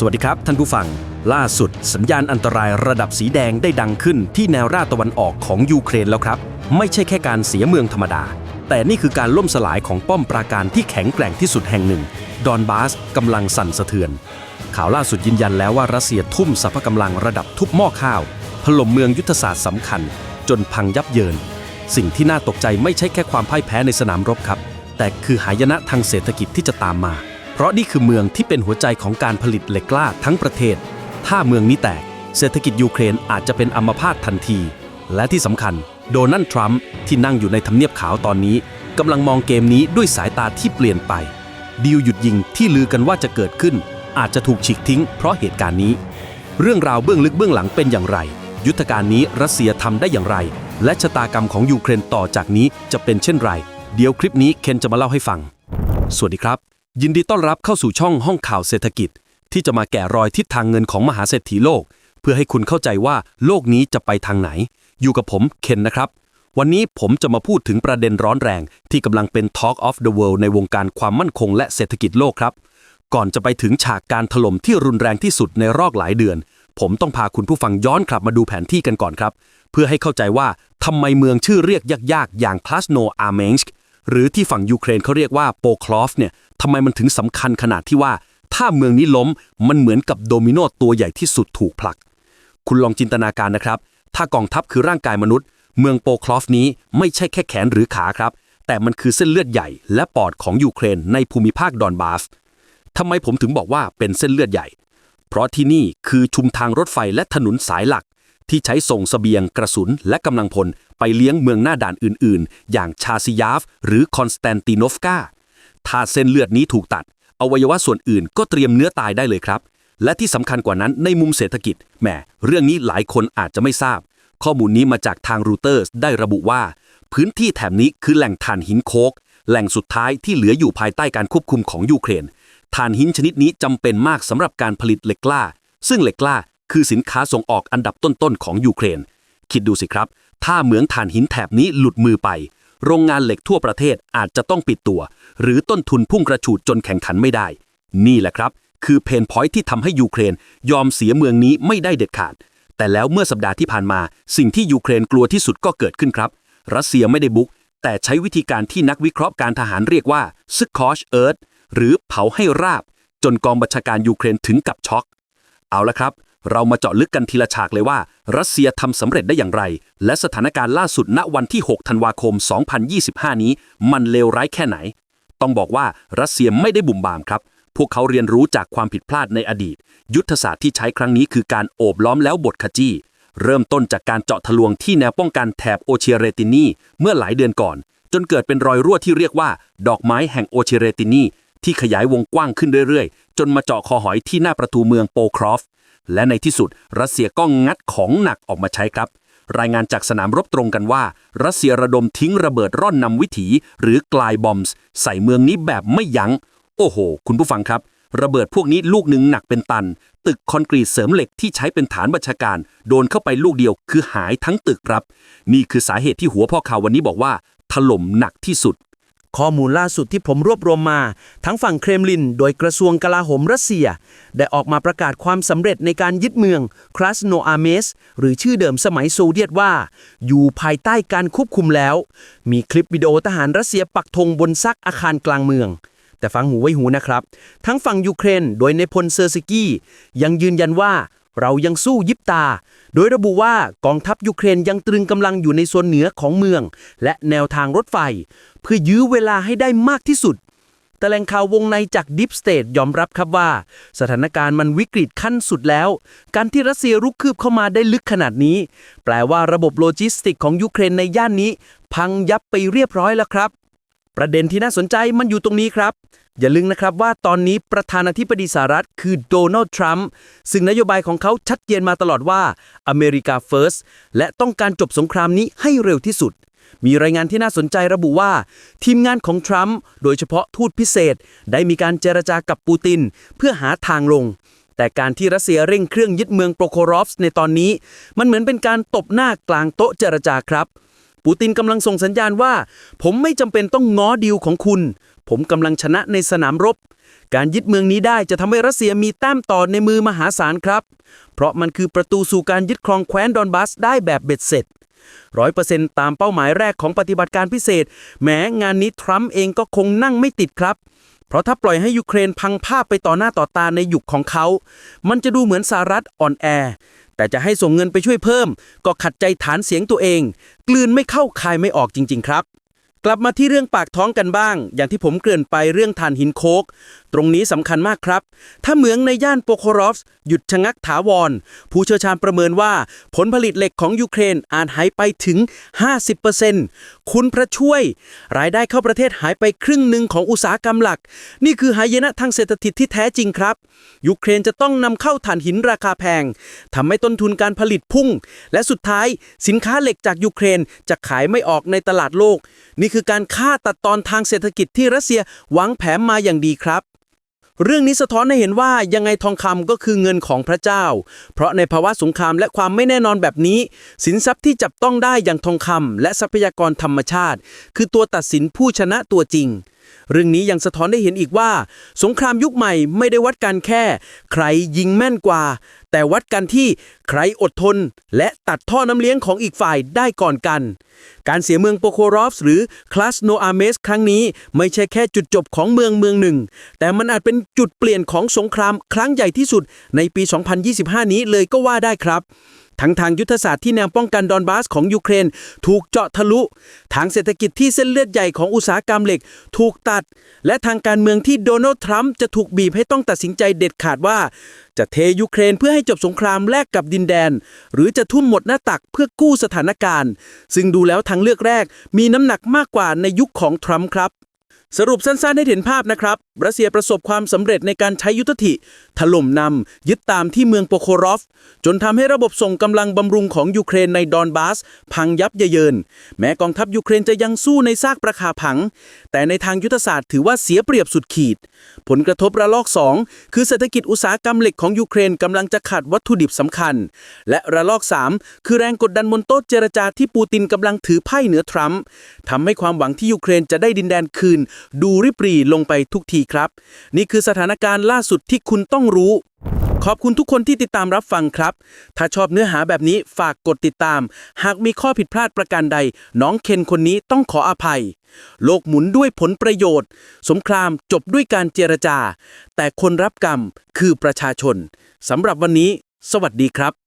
สวัสดีครับ ท่านผู้ฟัง ล่าสุด สัญญาณอันตรายระดับสีแดงได้ดังขึ้นที่แนวราบตะวันออกของยูเครนแล้วครับ ไม่ใช่แค่การเสียเมืองธรรมดา แต่นี่คือการล่มสลายของป้อมปราการที่แข็งแกร่งที่สุดแห่งหนึ่ง ดอนบาสกำลังสั่นสะเทือน ข่าวล่าสุดยืนยันแล้วว่ารัสเซียทุ่มสรรพกำลังระดับทุบหม้อข้าวถล่มเมืองยุทธศาสตร์สำคัญ จนพังยับเยิน สิ่งที่น่าตกใจไม่ใช่แค่ความพ่ายแพ้ในสนามรบครับ แต่คือหายนะทางเศรษฐกิจที่จะตามมา เพราะนี่คือเมืองที่เป็นหัวใจของการผลิตเหล็กกล้าทั้งประเทศ ถ้าเมืองนี้แตก เศรษฐกิจยูเครนอาจจะเป็นอัมพาตทันที และที่สำคัญ โดนัลด์ทรัมป์ที่นั่งอยู่ในทำเนียบขาวตอนนี้กำลังมองเกมนี้ด้วยสายตาที่เปลี่ยนไป ดีลหยุดยิงที่ลือกันว่าจะเกิดขึ้น อาจจะถูกฉีกทิ้งเพราะเหตุการณ์นี้ เรื่องราวเบื้องลึกเบื้องหลังเป็นอย่างไร ยุทธการนี้รัสเซียทำได้อย่างไร และชะตากรรมของยูเครนต่อจากนี้จะเป็นเช่นไร เดี๋ยวคลิปนี้เคนจะมาเล่าให้ฟัง สวัสดีครับ ยินดีต้อนรับเข้าสู่ช่องห้องข่าวเศรษฐกิจ ที่จะมาแกะรอยทิศทางเงินของมหาเศรษฐีโลก เพื่อให้คุณเข้าใจว่าโลกนี้จะไปทางไหน อยู่กับผมเคนนะครับ วันนี้ผมจะมาพูดถึงประเด็นร้อนแรง ที่กำลังเป็น Talk of the World ในวงการความมั่นคงและเศรษฐกิจโลกครับ ก่อนจะไปถึงฉากการถล่มที่รุนแรงที่สุดในรอบหลายเดือน ผมต้องพาคุณผู้ฟังย้อนกลับมาดูแผนที่กันก่อนครับ เพื่อให้เข้าใจว่าทำไมเมืองชื่อเรียกยากๆอย่างคลาสโนอาร์เมนสก หรือที่ฝั่งยูเครนเขาเรียกว่าโปคลอฟเนี่ยทำไมมันถึงสำคัญขนาดที่ว่า ถ้าเมืองนี้ล้มมันเหมือนกับโดมิโนตัวใหญ่ที่สุดถูกผลัก คุณลองจินตนาการนะครับ ถ้ากองทัพคือร่างกายมนุษย์ เมืองโปคลอฟนี้ไม่ใช่แค่แขนหรือขาครับ แต่มันคือเส้นเลือดใหญ่และปอดของยูเครนในภูมิภาคดอนบาสทำไมผมถึงบอกว่าเป็นเส้นเลือดใหญ่ เพราะที่นี่คือชุมทางรถไฟและถนนสายหลัก ที่ใช้ส่งเสบียงกระสุนและกำลังพล ไปเลี้ยงเมืองหน้าด่านอื่นๆ อย่างชาซิยาฟ หรือคอนสแตนติโนฟกาถ้าเส้นเลือดนี้ถูกตัด อวัยวะส่วนอื่นก็เตรียมเนื้อตายได้เลยครับ และที่สำคัญกว่านั้นในมุมเศรษฐกิจแหมเรื่องนี้หลายคนอาจจะไม่ทราบ ข้อมูลนี้มาจากทางรูเตอร์สได้ระบุว่า พื้นที่แถบนี้คือแหล่งถ่านหินโคกแหล่งสุดท้ายที่เหลืออยู่ภายใต้การควบคุมของยูเครนถ่านหินชนิดนี้จำเป็นมากสำหรับการผลิตเหล็กกล้า ซึ่งเหล็กกล้าคือสินค้าส่งออกอันดับต้นๆของยูเครน คิดดูสิครับ ถ้าเหมืองถ่านหินแถบนี้หลุดมือไป โรงงานเหล็กทั่วประเทศอาจจะต้องปิดตัว หรือต้นทุนพุ่งกระฉูดจนแข่งขันไม่ได้ นี่แหละครับ คือเพนพอยที่ทำให้ยูเครนยอมเสียเมืองนี้ไม่ได้เด็ดขาด แต่แล้วเมื่อสัปดาห์ที่ผ่านมา สิ่งที่ยูเครนกลัวที่สุดก็เกิดขึ้นครับ รัสเซียไม่ได้บุก แต่ใช้วิธีการที่นักวิเคราะห์การทหารเรียกว่าซึคอชเอิร์ธหรือเผาให้ราบ จนกองบัญชาการยูเครนถึงกับช็อก เอาละครับ เรามาเจาะลึกกันทีละฉากเลยว่า รัสเซียทำสำเร็จได้อย่างไร และสถานการณ์ล่าสุดณวันที่ 6 ธันวาคม 2025 นี้ มันเลวร้ายแค่ไหน ต้องบอกว่ารัสเซียไม่ได้บุ่มบามครับ พวกเขาเรียนรู้จากความผิดพลาดในอดีต ยุทธศาสตร์ที่ใช้ครั้งนี้คือการโอบล้อมแล้วบทขยี้ เริ่มต้นจากการเจาะทะลวงที่แนวป้องกันแถบโอเชียเรตินีเมื่อหลายเดือนก่อน จนเกิดเป็นรอยรั่วที่เรียกว่า ดอกไม้แห่งโอเชียเรตินีที่ขยายวงกว้างขึ้นเรื่อยๆ จนมาเจาะคอหอยที่หน้าประตูเมืองโปครอฟ และในที่สุด รัสเซียก็งัดของหนักออกมาใช้ครับ รายงานจากสนามรบตรงกันว่า รัสเซียระดมทิ้งระเบิดร่อนนำวิถี หรือกลายบอมส์ใส่เมืองนี้แบบไม่ยัง้ง โอ้โห คุณผู้ฟังครับ ระเบิดพวกนี้ลูกหนึ่งหนักเป็นตัน ตึกคอนกรีตเสริมเหล็กที่ใช้เป็นฐานบัญชาการ โดนเข้าไปลูกเดียวคือหายทั้งตึกครับ นี่คือสาเหตุที่หัวพ่อข่าววันนี้บอกว่า ถล่มหนักที่สุด ข้อมูลล่าสุดที่ผมรวบรวมมา ทั้งฝั่งเครมลิน โดยกระทรวงกลาโหมรัสเซีย ได้ออกมาประกาศความสำเร็จในการยึดเมืองคลาสโนอาเมส หรือชื่อเดิมสมัยโซเวียตว่า อยู่ภายใต้การควบคุมแล้ว มีคลิปวิดีโอทหารรัสเซียปักธงบนซักอาคารกลางเมืองแต่ฟังหูไว้หูนะครับ ทั้งฝั่งยูเครน โดยในพลเซอร์สกี้ยังยืนยันว่า เรายังสู้ยิบตา โดยระบุว่ากองทัพยูเครนยังตรึงกำลังอยู่ในโซนเหนือของเมือง และแนวทางรถไฟ เพื่อยื้อเวลาให้ได้มากที่สุด แต่แหล่งข่าววงในจากดิฟสเตทยอมรับครับว่า สถานการณ์มันวิกฤตขั้นสุดแล้ว การที่รัสเซียรุกคืบเข้ามาได้ลึกขนาดนี้ แปลว่าระบบโลจิสติกของยูเครนในย่านนี้ พังยับไปเรียบร้อยแล้วครับ ประเด็นที่น่าสนใจมันอยู่ตรงนี้ครับ อย่าลืมนะครับว่าตอนนี้ประธานาธิบดีสหรัฐคือโดนัลด์ทรัมป์ซึ่งนโยบายของเขาชัดเจนมาตลอดว่าอเมริกาเฟิร์สและต้องการจบสงครามนี้ให้เร็วที่สุด มีรายงานที่น่าสนใจระบุว่า ทีมงานของทรัมป์โดยเฉพาะทูตพิเศษ ได้มีการเจรจากับปูติน เพื่อหาทางลง แต่การที่รัสเซียเร่งเครื่องยึดเมืองโปรโครอฟส์ในตอนนี้ มันเหมือนเป็นการตบหน้ากลางโต๊ะเจรจาครับ ปูตินกำลังส่งสัญญาณว่า ผมไม่จำเป็นต้องง้อดีลของคุณ ผมกำลังชนะในสนามรบ การยึดเมืองนี้ได้จะทำให้รัสเซียมีแต้มต่อในมือมหาศาลครับ เพราะมันคือประตูสู่การยึดครองแคว้นดอนบัสได้แบบเบ็ดเสร็จร้อยเปอร์เซ็นต์ตามเป้าหมายแรกของปฏิบัติการพิเศษ แม้งานนี้ทรัมป์เองก็คงนั่งไม่ติดครับ เพราะถ้าปล่อยให้ยูเครนพังภาพไปต่อหน้าต่อตาในยุคของเขา มันจะดูเหมือนสหรัฐอ่อนแอ แต่จะให้ส่งเงินไปช่วยเพิ่ม ก็ขัดใจฐานเสียงตัวเอง กลืนไม่เข้าคายไม่ออกจริง ๆ ครับ กลับมาที่เรื่องปากท้องกันบ้าง อย่างที่ผมเกริ่นไปเรื่องฐานหินโคกตรงนี้สำคัญมากครับ ถ้าเหมืองในย่านโปโครอฟส์หยุดชะงักถาวร ผู้เชี่ยวชาญประเมินว่า ผลผลิตเหล็กของยูเครนอาจหายไปถึง 50%คุณพระช่วย รายได้เข้าประเทศหายไปครึ่งหนึ่งของอุตสาหกรรมหลัก นี่คือหายนะทางเศรษฐกิจที่แท้จริงครับ ยูเครนจะต้องนำเข้าถ่านหินราคาแพงทำให้ต้นทุนการผลิตพุ่ง และสุดท้ายสินค้าเหล็กจากยูเครนจะขายไม่ออกในตลาดโลก นี่คือการฆ่าตัดตอนทางเศรษฐกิจที่รัสเซียวางแผนมาอย่างดีครับ เรื่องนี้สะท้อนให้เห็นว่ายังไงทองคำก็คือเงินของพระเจ้า เพราะในภาวะสงครามและความไม่แน่นอนแบบนี้ สินทรัพย์ที่จับต้องได้อย่างทองคำและทรัพยากรธรรมชาติ คือตัวตัดสินผู้ชนะตัวจริง เรื่องนี้ยังสะท้อนได้เห็นอีกว่า สงครามยุคใหม่ไม่ได้วัดกันแค่ ใครยิงแม่นกว่า แต่วัดกันที่ใครอดทน และตัดท่อน้ำเลี้ยงของอีกฝ่ายได้ก่อนกัน การเสียเมืองโปโครอฟส์หรือคลาสโนอาเมสครั้งนี้ไม่ใช่แค่จุดจบของเมืองเมืองหนึ่ง แต่มันอาจเป็นจุดเปลี่ยนของสงครามครั้งใหญ่ที่สุดในปี 2025 นี้เลยก็ว่าได้ครับ ทั้งทางยุทธศาสตร์ที่แนวป้องกันดอนบาสของยูเครน ถูกเจาะทะลุ ทางเศรษฐกิจที่เส้นเลือดใหญ่ของอุตสาหกรรมเหล็ก ถูกตัด และทางการเมืองที่โดนัลด์ทรัมป์จะถูกบีบให้ต้องตัดสินใจเด็ดขาดว่า จะเทยูเครนเพื่อให้จบสงครามแลกกับดินแดน หรือจะทุ่มหมดหน้าตักเพื่อกู้สถานการณ์ ซึ่งดูแล้วทางเลือกแรกมีน้ำหนักมากกว่าในยุคของทรัมป์ครับ สรุปสั้นๆให้เห็นภาพนะครับ รัสเซียประสบความสำเร็จในการใช้ยุทธธิ ถล่มนำยึดตามที่เมืองโปโครอฟ จนทำให้ระบบส่งกำลังบำรุงของยูเครนในดอนบาส พังยับเยิน แม้กองทัพยูเครนจะยังสู้ในซากประคาผัง แต่ในทางยุทธศาสตร์ถือว่าเสียเปรียบสุดขีด ผลกระทบระลอก 2 คือเศรษฐกิจอุตสาหกรรมเหล็กของยูเครนกำลังจะขาดวัตถุดิบสำคัญ และระลอก 3 คือแรงกดดันบนโต๊ะเจรจาที่ปูตินกำลังถือไพ่เหนือทรัมป์ทำให้ความหวังที่ยูเครนจะได้ดินแดนคืน ดูริบรีลงไปทุกทีครับ นี่คือสถานการณ์ล่าสุดที่คุณต้องรู้ ขอบคุณทุกคนที่ติดตามรับฟังครับ ถ้าชอบเนื้อหาแบบนี้ฝากกดติดตาม หากมีข้อผิดพลาดประการใด น้องเคนคนนี้ต้องขออภัย โลกหมุนด้วยผลประโยชน์ สงครามจบด้วยการเจรจา แต่คนรับกรรมคือประชาชนสำหรับวันนี้ สวัสดีครับ